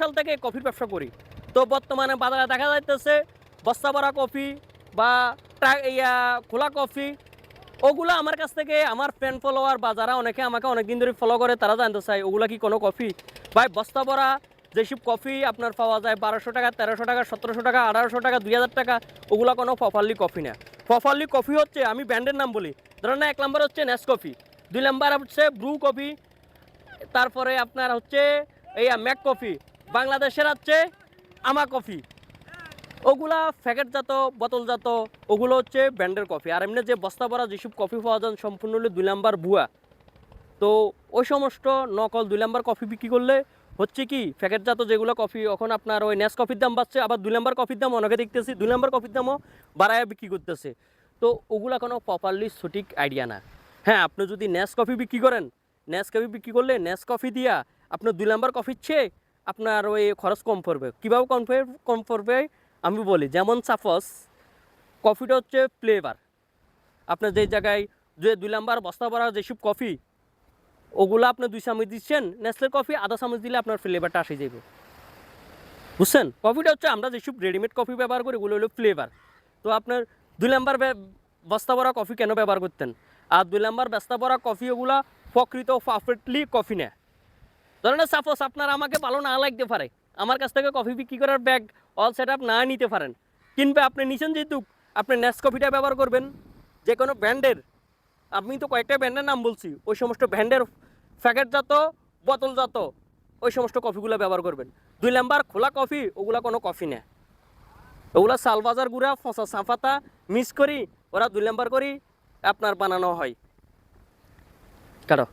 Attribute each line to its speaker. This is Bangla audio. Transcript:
Speaker 1: সাল থেকে কফির ব্যবসা করি। তো বর্তমানে বাজারে দেখা যাইতেছে বস্তা ভরা কফি বা ইয়া, খোলা কফি, ওগুলো আমার কাছ থেকে, আমার ফ্রেন্ড ফলোয়ার বা অনেকে আমাকে অনেকদিন ধরে ফলো করে, তারা জানতে চায়, ওগুলা কি কোনো কফি? ভাই, বস্তা ভরা যেসব কফি আপনার পাওয়া যায়, বারোশো টাকা, তেরোশো টাকা, সতেরোশো টাকা, আঠারোশো টাকা, দুই হাজার টাকা, ওগুলো কোনো প্রপারলি কফি না। প্রপারলি কফি হচ্ছে, আমি ব্র্যান্ডের নাম বলি। ধরেন এক নম্বর হচ্ছে নেস কফি দুই নম্বর হচ্ছে ব্রু কফি তারপরে আপনার হচ্ছে এই ম্যাক কফি বাংলাদেশের হচ্ছে আমা কফি। ওগুলা প্যাকেটজাত, বোতলজাত, ওগুলো হচ্ছে ব্র্যান্ডের কফি। আর এমনি যে বস্তা ভরা যেসব কফি পাওয়া যায়, সম্পূর্ণ হলো দুই নাম্বার বুয়া তো ওই সমস্ত নকল দুই নাম্বার কফি বিক্রি করলে হচ্ছে কি, প্যাকেটজাত যেগুলো কফি, এখন আপনার ওই নেস কফির দাম বাড়ছে, আবার দুই নাম্বার কফির দাম অনেকে দেখতেছি, দুই নাম্বার কফির দামও বাড়ায় বিক্রি করতেছে। তো ওগুলা কোনো প্রপারলি সঠিক আইডিয়া না। হ্যাঁ আপনি যদি নেস কফি বিক্রি করেন নেস কফি বিক্রি করলে ন্যাস কফি দিয়া আপনার দুই নাম্বার কফির চেয়ে আপনার ওই খরচ কম পড়বে। কীভাবে কম কম পড়বে, আমি বলি, যেমন সাপোজ কফিটা হচ্ছে ফ্লেভার আপনার যে জায়গায় যে দুই নাম্বার বস্তা ভরা যেসব কফি ওগুলো আপনি দুই চামচ দিচ্ছেন নেসলের কফি আধা চামচ দিলে আপনার ফ্লেভারটা আসে যাবে বুঝছেন? কফিটা হচ্ছে আমরা যেসব রেডিমেড কফি ব্যবহার করি, ওগুলো হলো ফ্লেভার তো আপনার দুই নাম্বার বস্তা ভরা কফি কেন ব্যবহার করতেন? আর দুই নাম্বার বস্তা ভরা কফি ওগুলো প্রকৃত পারফেক্টলি কফি নেয়। ধরেন সাপোজ আপনার আমাকে ভালো না লাগতে পারে, আমার কাছ থেকে কফি বিক্রি করার ব্যাগ অল সেট আপ না নিতে পারেন। কিনবে আপনি নিছেন যেহেতু আপনি নেস কফিটা ব্যবহার করবেন যে কোনো ব্র্যান্ডের। আমি তো কয়েকটা ব্র্যান্ডের নাম বলছি, ওই সমস্ত ব্র্যান্ডের প্যাকেটজাত বোতলজাত ওই সমস্ত কফিগুলো ব্যবহার করবেন। দুই নাম্বার, খোলা কফি ওগুলা কোনো কফি না। ওগুলা সালবাজার গুঁড়া, ফসা সাঁপাতা মিক্স করি, ওরা দুই নাম্বার করি, আপনার বানানো হয়। কারও